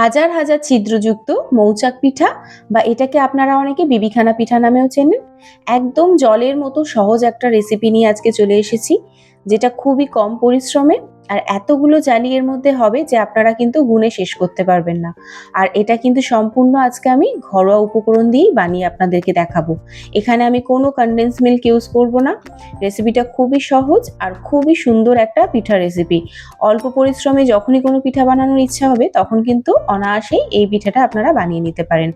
হাজার হাজার ছিদ্রযুক্ত মৌচাক পিঠা বা এটাকে আপনারা অনেকে বিবিখানা পিঠা নামেও চেনেন। একদম জলের মতো সহজ একটা রেসিপি নিয়ে আজকে চলে এসেছি, যেটা খুবই কম পরিশ্রমে আর এতগুলো চালি এর মধ্যে হবে যে আপনারা কিন্তু গুনে শেষ করতে পারবেন না। আর এটা কিন্তু সম্পূর্ণ আজকে আমি ঘরোয়া উপকরণ দিয়েই বানিয়ে আপনাদেরকে দেখাবো। এখানে আমি কোনো কনডেন্স মিল্ক ইউজ করব না। রেসিপিটা খুবই সহজ আর খুবই সুন্দর একটা পিঠা রেসিপি অল্প পরিশ্রমে যখনই কোনো পিঠা বানানোর ইচ্ছা হবে, তখন কিন্তু অনায়াসেই এই পিঠাটা আপনারা বানিয়ে নিতে পারেন।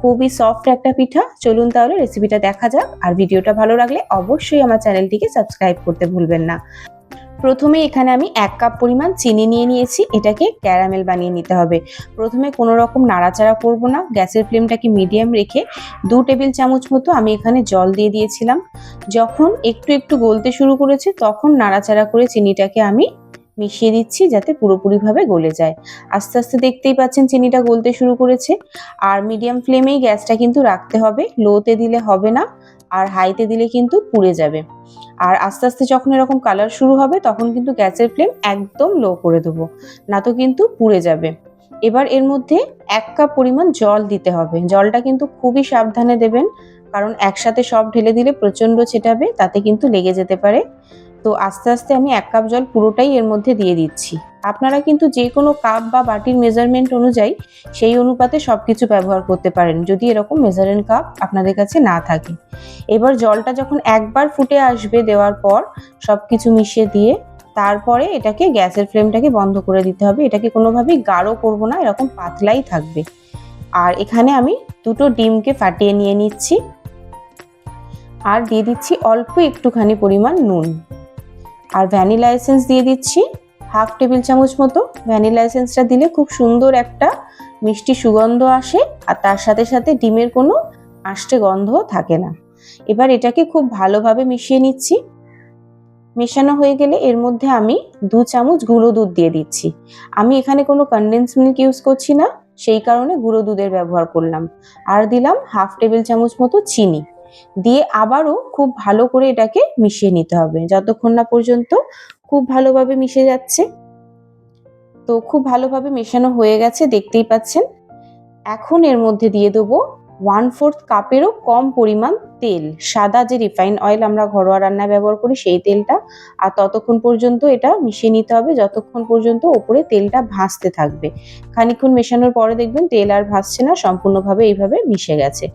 খুবই সফট একটা পিঠা। চলুন তাহলে রেসিপিটা দেখা যাক আর ভিডিওটা ভালো লাগলে অবশ্যই আমার চ্যানেলটিকে সাবস্ক্রাইব করতে ভুলবেন না। প্রথমে এখানে আমি এক কাপ পরিমাণ চিনি নিয়ে নিয়েছি, এটাকে ক্যারামেল বানিয়ে নিতে হবে। প্রথমে কোনো রকম নাড়াচাড়া করব না, গ্যাসের ফ্লেমটাকে মিডিয়াম রেখে দু টেবিল চামচ মতো আমি এখানে জল দিয়ে দিয়েছিলাম। যখন একটু একটু গলতে শুরু করেছে, তখন নাড়াচাড়া করে চিনিটাকে আমি মিশিয়ে দিচ্ছি যাতে পুরোপুরিভাবে গলে যায়। আস্তে আস্তে দেখতেই পাচ্ছেন চিনিটা গলতে শুরু করেছে। আর মিডিয়াম ফ্লেমেই গ্যাসটা কিন্তু রাখতে হবে লোতে দিলে হবে না, আর হাইতে দিলে কিন্তু পুড়ে যাবে। আর আস্তে আস্তে যখন এরকম কালার শুরু হবে, তখন কিন্তু গ্যাসের ফ্লেম একদম লো করে দেবো, না তো কিন্তু পুড়ে যাবে। এবার এর মধ্যে এক কাপ পরিমাণ জল দিতে হবে। জলটা কিন্তু খুবই সাবধানে দেবেন, কারণ একসাথে সব ঢেলে দিলে প্রচণ্ড ছেটাবে, তাতে কিন্তু লেগে যেতে পারে। তো আস্তে আস্তে আমি এক কাপ জল পুরোটাই এর মধ্যে দিয়ে দিচ্ছি। আপনারা কিন্তু যে কোনো কাপ বা বাটির মেজারমেন্ট অনুযায়ী সেই অনুপাতে সব কিছু ব্যবহার করতে পারেন, যদি এরকম মেজারেন্ট কাপ আপনাদের কাছে না থাকে। এবার জলটা যখন একবার ফুটে আসবে দেওয়ার পর সব কিছু মিশিয়ে দিয়ে তারপরে এটাকে গ্যাসের ফ্লেমটাকে বন্ধ করে দিতে হবে। এটাকে কোনোভাবেই গাঢ় করব না, এরকম পাতলাই থাকবে। আর এখানে আমি দুটো ডিমকে ফাটিয়ে নিয়ে নিচ্ছি। আর দিয়ে দিচ্ছি অল্প একটুখানি পরিমাণ নুন। আর ভ্যানিলা এসেন্স দিয়ে দিচ্ছি। হাফ টেবিল চামচ মতো ভ্যানিলা এসেন্সটা দিলে খুব সুন্দর একটা মিষ্টি সুগন্ধ আসে আর তার সাথে সাথে ডিমের কোনো আষ্টে গন্ধও থাকে না। এবার এটাকে খুব ভালোভাবে মিশিয়ে নিচ্ছি। মেশানো হয়ে গেলে এর মধ্যে আমি দু চামচ গুঁড়ো দুধ দিয়ে দিচ্ছি। আমি এখানে কোনো কনডেন্স মিল্ক ইউজ করছি না, সেই কারণে গুঁড়ো দুধের ব্যবহার করলাম। আর দিলাম হাফ টেবিল চামচ মতো চিনি। দিয়ে আবারও খুব ভালো করে এটাকে মিশিয়ে নিতে হবে। যতক্ষণ না পর্যন্ত খুব ভালোভাবে মিশে যাচ্ছে। তো খুব ভালোভাবে মেশানো হয়ে গেছে, দেখতেই পাচ্ছেন। এখন এর মধ্যে দিয়ে দেবো ওয়ান ফোর্থ কাপেরও কম পরিমাণ তেল। সাদা যে রিফাইন অয়েল আমরা ঘরোয়া রান্নায় ব্যবহার করি, সেই তেলটা। আর ততক্ষণ পর্যন্ত এটা মিশিয়ে নিতে হবে, যতক্ষণ পর্যন্ত ওপরে তেলটা ভাসতে থাকবে। খানিক্ষণ মেশানোর পরে দেখবেন তেল আর ভাসছে না, সম্পূর্ণভাবে এইভাবে মিশে গেছে।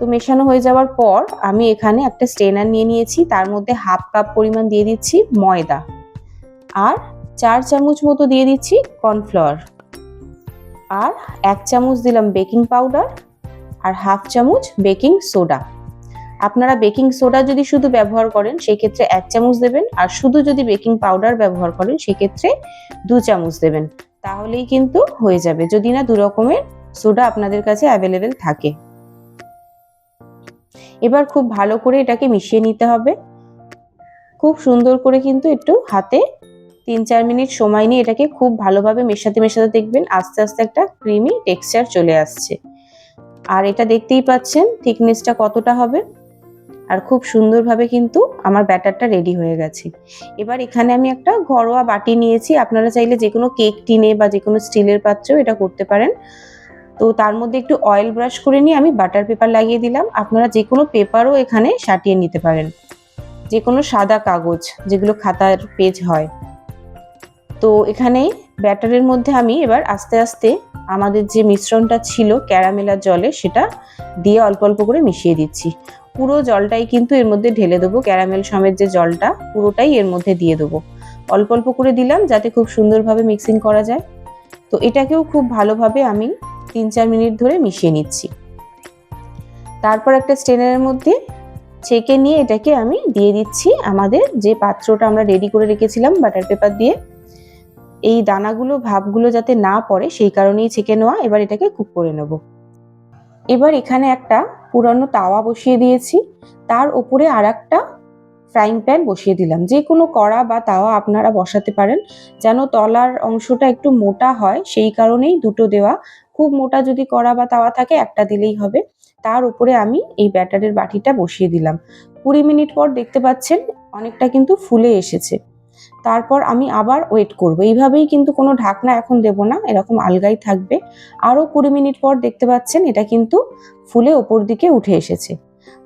তো মেশানো হয়ে যাওয়ার পর আমি এখানে একটা স্ট্রেনার নিয়ে নিয়েছি। তার মধ্যে হাফ কাপ পরিমাণ দিয়ে দিচ্ছি ময়দা। আর চার চামচ মতো দিয়ে দিচ্ছি কর্নফ্লাওয়ার। আর এক চামচ দিলাম বেকিং পাউডার আর হাফ চামচ বেকিং সোডা। আপনারা বেকিং সোডা যদি শুধু ব্যবহার করেন, সেক্ষেত্রে এক চামচ দেবেন। আর শুধু যদি বেকিং পাউডার ব্যবহার করেন, সেক্ষেত্রে দু চামচ দেবেন। তাহলেই কিন্তু হয়ে যাবে। যদি না, দু রকমের সোডা আপনাদের কাছে অ্যাভেলেবেল থাকে। এবার খুব ভালো করে এটাকে মিশিয়ে নিতে হবে। খুব সুন্দর করে কিন্তু একটু হাতে তিন চার মিনিট সময় নিয়ে এটাকে খুব ভালোভাবে মেশাতে মেশাতে দেখবেন আস্তে আস্তে একটা ক্রিমি টেক্সচার চলে আসছে। আর এটা দেখতেই পাচ্ছেন থিকনেসটা কতটা হবে। আর খুব সুন্দরভাবে কিন্তু আমার ব্যাটারটা রেডি হয়ে গেছে। এবার এখানে আমি একটা ঘরোয়া বাটি নিয়েছি। আপনারা চাইলে যে কোনো কেক টিনে বা যে কোনো স্টিলের পাত্রেও এটা করতে পারেন। তো তার মধ্যে একটু অয়েল ব্রাশ করে নিয়ে আমি বাটার পেপার লাগিয়ে দিলাম। আপনারা যে কোনো পেপারও এখানে সাটিয়ে নিতে পারেন। যে কোনো সাদা কাগজ, যেগুলো খাতার পেজ হয়। তো এখানে ব্যাটারের মধ্যে আমি এবার আস্তে আস্তে আমাদের যে মিশ্রণটা ছিল ক্যারামেলার জলে, সেটা দিয়ে অল্প অল্প করে মিশিয়ে দিচ্ছি। পুরো জলটাই কিন্তু এর মধ্যে ঢেলে দেবো। ক্যারামেল সমেত যে জলটা, পুরোটাই এর মধ্যে দিয়ে দেবো। অল্প অল্প করে দিলাম যাতে খুব সুন্দরভাবে মিক্সিং করা যায়। তো এটাকেও খুব ভালোভাবে আমি তিন চার মিনিট ধরে মিশিয়ে নিচ্ছি। তারপর একটা স্টেনারের মধ্যে ছেঁকে নিয়ে এটাকে আমি দিয়ে দিচ্ছি আমাদের যে পাত্রটা আমরা রেডি করে রেখেছিলাম বাটার পেপার দিয়ে। এই দানাগুলো ভাবগুলো যাতে না পড়ে সেই কারণেই ছেঁকে নেওয়া। এবার এটাকে কুক করে নেব। এবার এখানে একটা পুরানো তাওয়া বসিয়ে দিয়েছি। তার উপরে আর একটা ফ্রাইং প্যান বসিয়ে দিলাম। যে কোনো কড়া বা তাওয়া আপনারা বসাতে পারেন। যেন তলার অংশটা একটু মোটা হয়, সেই কারণেই দুটো দেওয়া। খুব মোটা যদি কড়া বা তাওয়া থাকে, একটা দিলেই হবে। তার উপরে আমি এই ব্যাটারের বাটিটা বসিয়ে দিলাম। কুড়ি মিনিট পর দেখতে পাচ্ছেন, অনেকটা কিন্তু ফুলে এসেছে। তারপর আমি আবার ওয়েট করব। এইভাবেই কিন্তু কোনো ঢাকনা এখন দেব না, এরকম আলগাই থাকবে। আরও কুড়ি মিনিট পর দেখতে পাচ্ছেন, এটা কিন্তু ফুলে ওপর দিকে উঠে এসেছে।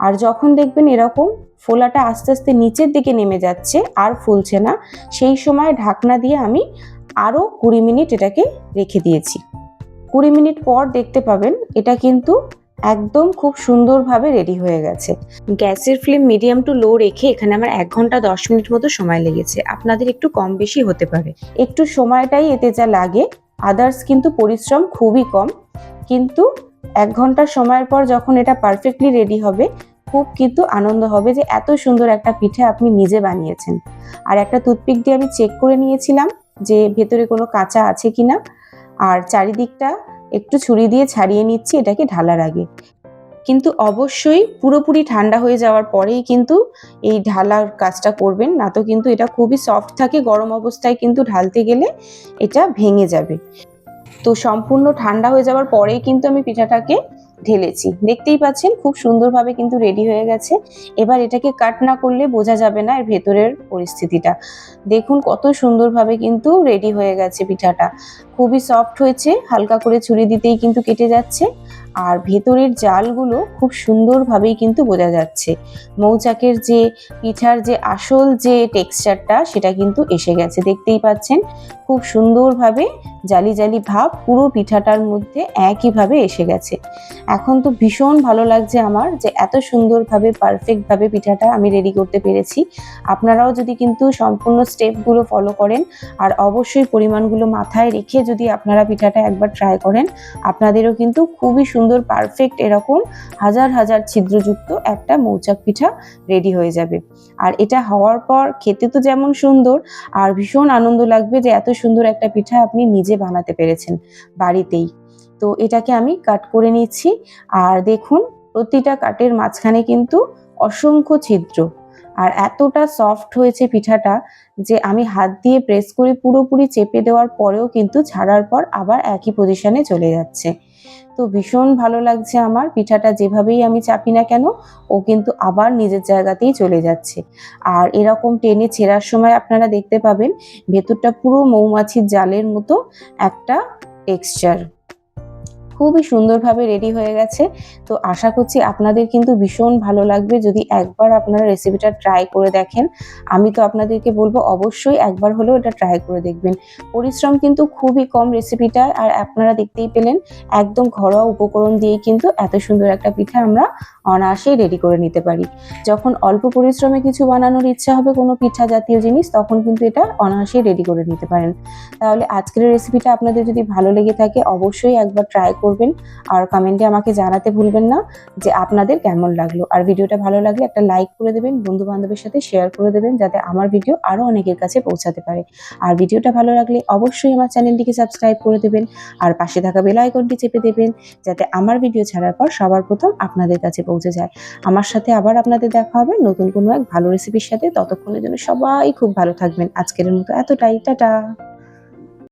আর যখন দেখবেন এরকম ফোলাটা আস্তে আস্তে নিচের দিকে নেমে যাচ্ছে, আর ফুলছে না, সেই সময় ঢাকনা দিয়ে আমি আরও কুড়ি মিনিট এটাকে রেখে দিয়েছি। কুড়ি মিনিট পর দেখতে পাবেন এটা কিন্তু একদম খুব সুন্দরভাবে রেডি হয়ে গেছে। গ্যাসের ফ্লেম মিডিয়াম টু লো রেখে এখানে আমার এক ঘণ্টা দশ মিনিট মতো সময় লেগেছে। আপনাদের একটু কম বেশি হতে পারে। একটু সময়টাই এতে যা লাগে। আদার্স কিন্তু পরিশ্রম খুবই কম। কিন্তু এক ঘণ্টা সময়ের পর যখন এটা পারফেক্টলি রেডি হবে, খুব কিন্তু আনন্দ হবে যে এত সুন্দর একটা পিঠে আপনি নিজে বানিয়েছেন। আর একটা টুথপিক দিয়ে আমি চেক করে নিয়েছিলাম যে ভেতরে কোনো কাঁচা আছে কিনা। আর চারিদিকটা একটু ছুরি দিয়ে ছাড়িয়ে নিচ্ছি এটাকে ঢালার আগে। কিন্তু অবশ্যই পুরোপুরি ঠান্ডা হয়ে যাওয়ার পরেই কিন্তু এই ঢালার কাজটা করবেন, না তো কিন্তু এটা খুবই সফট থাকে, গরম অবস্থায় কিন্তু ঢালতে গেলে এটা ভেঙে যাবে। তো সম্পূর্ণ ঠান্ডা হয়ে যাওয়ার পরেই কিন্তু আমি পিঠাটাকে ঢেলেছি। দেখতেই পাচ্ছেন, খুব সুন্দরভাবে কিন্তু রেডি হয়ে গেছে। এবার এটাকে কাট না করলে বোঝা যাবে না এর ভেতরের পরিস্থিতিটা। দেখুন কত সুন্দরভাবে কিন্তু রেডি হয়ে গেছে পিঠাটা। খুবই সফট হয়েছে, হালকা করে ছুরি দিতেই কিন্তু কেটে যাচ্ছে। আর ভেতরের জালগুলো খুব সুন্দরভাবেই কিন্তু বোঝা যাচ্ছে। মৌচাকের যে পিঠার যে আসল যে টেক্সচারটা, সেটা কিন্তু এসে গেছে, দেখতেই পাচ্ছেন। খুব সুন্দরভাবে জালি জালি ভাব পুরো পিঠাটার মধ্যে একইভাবে এসে গেছে। এখন তো ভীষণ ভালো লাগছে আমার যে এত সুন্দরভাবে পারফেক্টভাবে পিঠাটা আমি রেডি করতে পেরেছি। আপনারাও যদি কিন্তু সম্পূর্ণ স্টেপগুলো ফলো করেন, আর অবশ্যই পরিমাণগুলো মাথায় রেখে যদি আপনারা পিঠাটা একবার ট্রাই করেন, আপনাদেরও কিন্তু খুবই সুন্দর পারফেক্ট এরকম হাজার হাজার ছিদ্রযুক্ত একটা মৌচাক পিঠা রেডি হয়ে যাবে। আর এটা হওয়ার পর খেতে তো যেমন সুন্দর, আর ভীষণ আনন্দ লাগবে যে এত সুন্দর একটা পিঠা আপনি নিজে বানাতে পেরেছেন বাড়িতেই। তো এটাকে আমি কাট করে নিচ্ছি, আর দেখুন প্রতিটা কাটের মাঝখানে কিন্তু অসংখ্য ছিদ্র। আর এতটা সফট হয়েছে পিঠাটা যে আমি হাত দিয়ে প্রেস করে পুরোপুরি চেপে দেওয়ার পরেও কিন্তু ছাড়ার পর আবার একই পজিশনে চলে যাচ্ছে। তো ভীষণ ভালো লাগছে আমার পিঠাটা যেভাবেই আমি চাপি না কেন, ও কিন্তু আবার নিজের জায়গাতেই চলে যাচ্ছে। আর এরকম টেনে ছেঁড়ার সময় আপনারা দেখতে পাবেন, ভেতরটা পুরো মৌমাছির জালের মতো একটা টেক্সচার খুবই সুন্দরভাবে রেডি হয়ে গেছে। তো আশা করছি আপনাদের কিন্তু ভীষণ ভালো লাগবে। যদি একবার আপনারা রেসিপিটা ট্রাই করে দেখেন, আমি তো আপনাদেরকে বলব অবশ্যই একবার হলেও এটা ট্রাই করে দেখবেন। পরিশ্রম কিন্তু খুবই কম রেসিপিটা আর আপনারা দেখতেই পেলেন, একদম ঘরোয়া উপকরণ দিয়েই কিন্তু এত সুন্দর একটা পিঠা আমরা অনায়াসেই রেডি করে নিতে পারি। যখন অল্প পরিশ্রমে কিছু বানানোর ইচ্ছা হবে কোনো পিঠা জাতীয় জিনিস, তখন কিন্তু এটা অনায়াসেই রেডি করে নিতে পারেন। তাহলে আজকের রেসিপিটা আপনাদের যদি ভালো লেগে থাকে, অবশ্যই একবার ট্রাই করবেন। আর কমেন্টে আমাকে জানাতে ভুলবেন না যে আপনাদের কেমন লাগল। আর ভিডিওটা ভালো লাগলে একটা লাইক করে দেবেন বন্ধু বান্ধবের সাথে শেয়ার করে দেবেন, যাতে আমার ভিডিও আরও অনেকের কাছে পৌঁছাতে পারে। আর ভিডিওটা ভালো লাগলে অবশ্যই আমার চ্যানেলটিকে সাবস্ক্রাইব করে দেবেন, আর পাশে থাকা বেল আইকনটি চেপে দেবেন, যাতে আমার ভিডিও ছাড়ার পর সবার প্রথম আপনাদের কাছে পৌঁছে যায়। আমার সাথে আবার আপনাদের দেখা হবে নতুন কোনো এক ভালো রেসিপির সাথে। ততক্ষণের জন্য সবাই খুব ভালো থাকবেন। আজকের মতো এতটাই। টাটা!